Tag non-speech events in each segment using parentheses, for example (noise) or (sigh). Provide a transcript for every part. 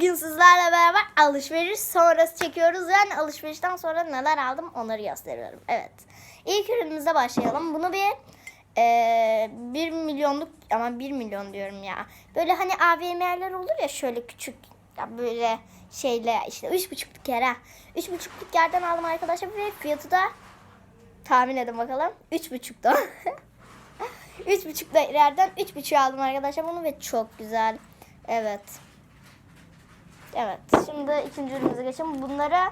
Bugün sizlerle beraber alışveriş sonrası çekiyoruz. Yani alışverişten sonra neler aldım onları gösteriyorum. Evet. İlk ürünümüze başlayalım. Bunu bir eee 1 milyonluk ama 1 milyon diyorum ya. Böyle hani AVM'ler olur ya şöyle küçük ya böyle şeyle işte 3,5'luk yer ha. 3,5'luk yerden aldım arkadaşlar ve fiyatı da tahmin edin bakalım. 3,5'da. 3,5 (laughs) yerden 3,5 aldım arkadaşlar bunu ve çok güzel. Evet. Evet. Şimdi ikinci ürünümüze geçelim. Bunları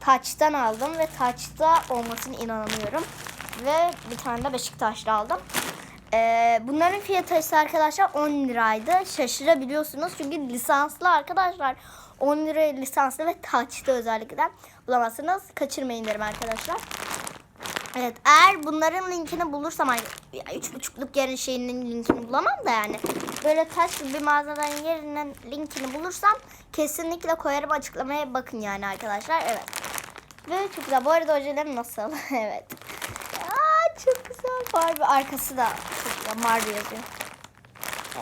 Taç'tan aldım ve Taç'ta olmasını inanamıyorum. Ve bir tane de Beşiktaş'ta aldım. Ee, bunların fiyatı ise arkadaşlar 10 liraydı. Şaşırabiliyorsunuz çünkü lisanslı arkadaşlar. 10 liraya lisanslı ve Taç'ta özellikle bulamazsınız. Kaçırmayın derim arkadaşlar. Evet eğer bunların linkini bulursam ya üç buçukluk yerin şeyinin linkini bulamam da yani böyle taş bir mağazadan yerinin linkini bulursam kesinlikle koyarım açıklamaya bakın yani arkadaşlar evet. Ve çok güzel bu arada ojelerim nasıl (laughs) evet. Aa, çok güzel var bir arkası da çok güzel Marvel yazıyor.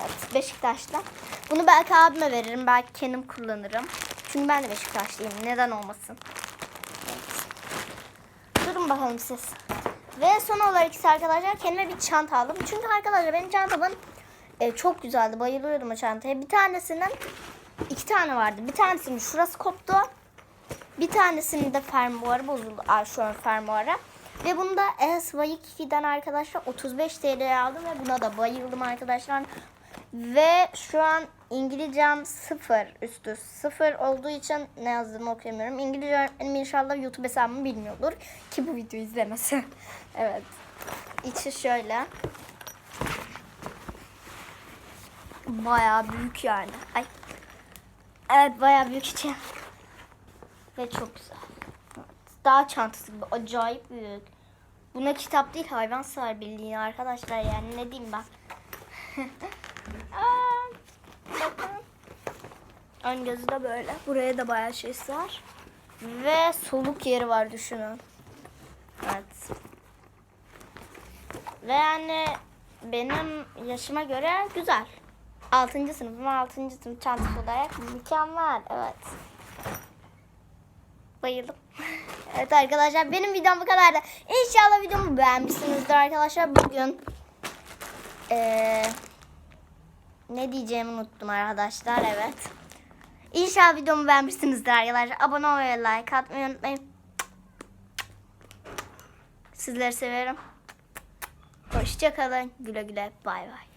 Evet Beşiktaş'ta. Bunu belki abime veririm belki kendim kullanırım. Çünkü ben de Beşiktaşlıyım neden olmasın. Bakalım siz. Ve son olarak ise arkadaşlar kendime bir çanta aldım. Çünkü arkadaşlar benim çantamın e, çok güzeldi. Bayılıyordum o çantaya. Bir tanesinin iki tane vardı. Bir tanesinin şurası koptu. Bir tanesinin de fermuarı bozuldu. Aa, şu an fermuarı. Ve bunu da SY2'den arkadaşlar 35 TL'ye aldım ve buna da bayıldım arkadaşlar. Ve şu an İngilizcem sıfır üstü sıfır olduğu için ne yazdığımı okuyamıyorum. İngilizce öğretmenim inşallah YouTube hesabımı bilmiyordur ki bu videoyu izlemesi. (laughs) evet. İçi şöyle. Bayağı büyük yani. Ay. Evet bayağı büyük içi. Ve çok güzel. Daha çantası gibi acayip büyük. Buna kitap değil hayvan sığar bildiğin arkadaşlar yani ne diyeyim ben. (laughs) Aa, bakın. Ön gözü de böyle. Buraya da bayağı şey var. Ve soluk yeri var düşünün. Evet. Ve yani benim yaşıma göre güzel. 6. sınıfım 6. sınıf çantası olarak mükemmel. Evet. Bayıldım. (laughs) evet arkadaşlar benim videom bu kadardı. İnşallah videomu beğenmişsinizdir arkadaşlar. Bugün eee ne diyeceğimi unuttum arkadaşlar. Evet. İnşallah videomu beğenmişsinizdir arkadaşlar. Abone olmayı, like atmayı unutmayın. Sizleri seviyorum. Hoşçakalın. Güle güle. Bay bay.